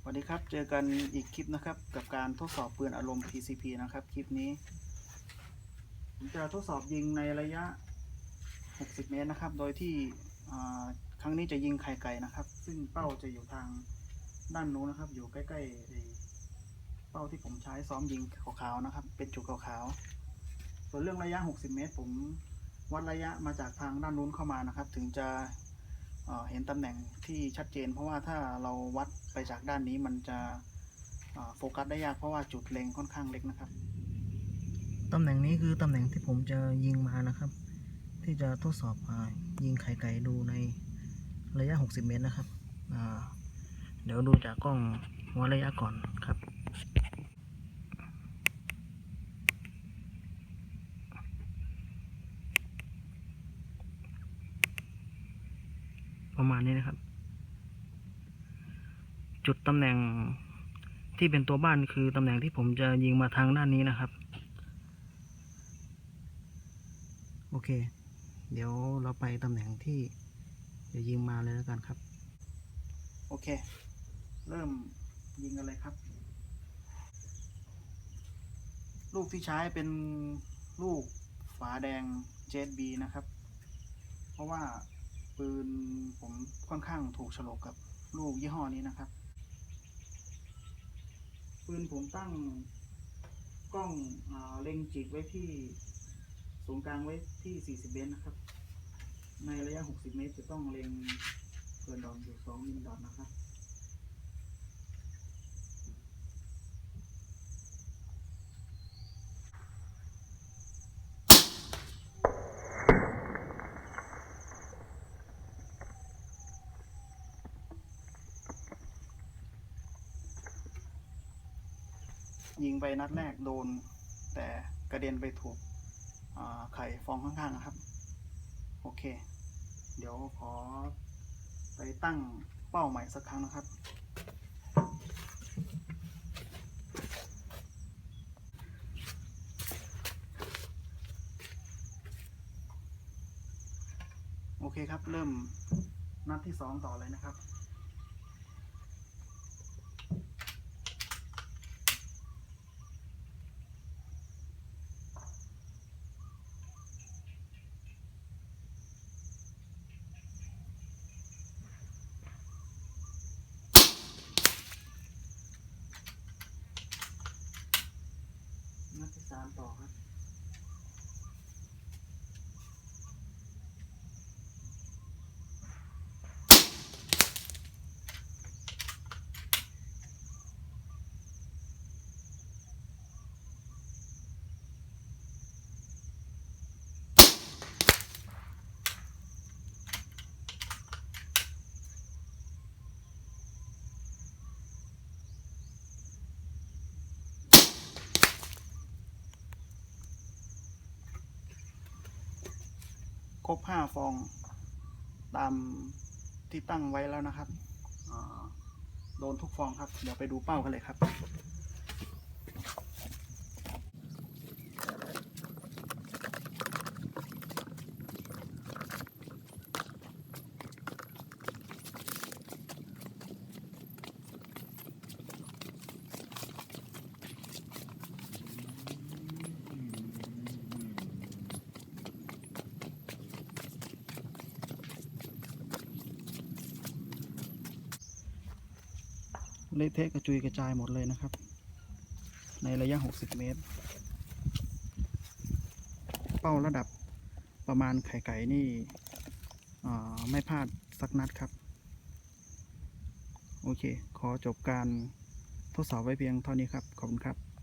สวัสดีครับ เจอกันอีกคลิปนะครับ กับการทดสอบปืนอารมณ์ PCP นะครับ คลิปนี้ผมจะทดสอบยิงในระยะ 60 เมตรนะครับ โดยที่ครั้งนี้จะยิงไข่ไก่นะครับ ซึ่งเป้าจะอยู่ทางด้านนู้นนะครับ อยู่ใกล้ๆไอ้เป้าที่ผมใช้ซ้อมยิงขาวๆนะครับ เป็นจุดขาวๆส่วนเรื่องระยะ 60 เมตร ผมวัดระยะมาจากทางด้านนู้นเข้ามานะครับ ถึงจะ เห็นตำแหน่งที่ชัดเจน เพราะว่าถ้าเราวัดไปจากด้านนี้มันจะโฟกัสได้ยากเพราะว่าจุดเล็งค่อนข้างเล็กนะครับตำแหน่งนี้คือตำแหน่งที่ผมจะยิงมานะครับ ที่จะทดสอบอยิงไข่ไก่ดูในระยะ 60 เมตรนะครับเดี๋ยวดูจากกล้องวัดระยะก่อนครับ ประมาณนี้นะครับ จุดตำแหน่งที่เป็นตัวบ้านคือตำแหน่งที่ผมจะยิงมาทางด้านนี้นะครับ โอเค เดี๋ยวเราไปตำแหน่งที่จะยิงมาเลยแล้วกันครับ โอเค เริ่มยิงกันเลยครับ ลูกที่ใช้เป็นลูกฝาแดง JB นะครับ เพราะว่า ปืนผมค่อนข้างถูกโฉลกกับลูกยี่ห้อนี้นะครับ ปืนผมตั้งกล้องอเล็งจิกไว้ที่ศูนย์กลางไว้ที่ 40 เมตรนะครับ ในระยะ 60 เมตร จะต้องเล็งเกินดอนอยู่ 2 มิลดอนนะครับ ยิงไปนัดแรกโดน แต่กระเด็นไปถูกไข่ฟองข้างๆนะครับ โอเค เดี๋ยวขอไปตั้งเป้าใหม่สักครั้งนะครับ โอเคครับเริ่มนัดที่สองต่อเลยนะครับ นัดที่สามต่อครับ ครบห้าฟองตามที่ตั้งไว้แล้วนะครับ โดนทุกฟองครับ เดี๋ยวไปดูเป้ากันเลยครับ เละเทะกระจุยกระจายหมดเลยนะครับ ในระยะ 60 เมตร เป้าระดับประมาณไข่ไก่นี่ไม่พลาดสักนัดครับ โอเค ขอจบการทดสอบไว้เพียงเท่านี้ครับ ขอบคุณครับ